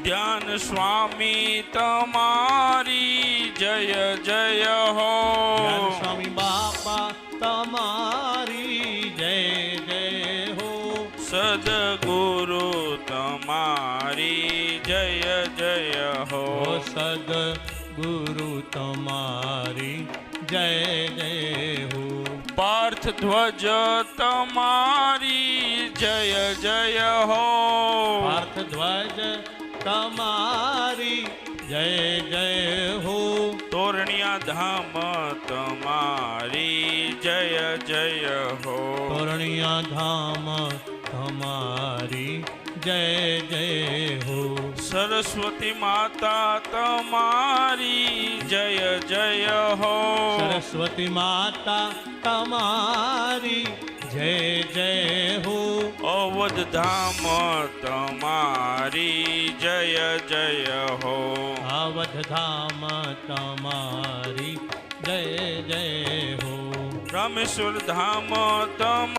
ધ્યાન સ્વામી તમારી જય જય હો જ્ઞાન સ્વામી બાપા તમારી જય જય હો સદગુરુ તમારી જય જય હો હો સદ ગુરુ તમારી જય જય હો પાર્થ ધ્વજ તમારી જય જય હો પાર્થ ધ્વજ તમારી જય જય હો તોરણિયા ધામ તમારી જય જય હો તોરણિયા ધામ તમારી જય જય હો સરસ્વતી માતા તમારી જય જય હો સરસ્વતી માતા તમારી જય જય હો અવધ ધામ તમારી जय जय हो। अवध धाम तमारी जय जय हो। रमेश्वर धाम तम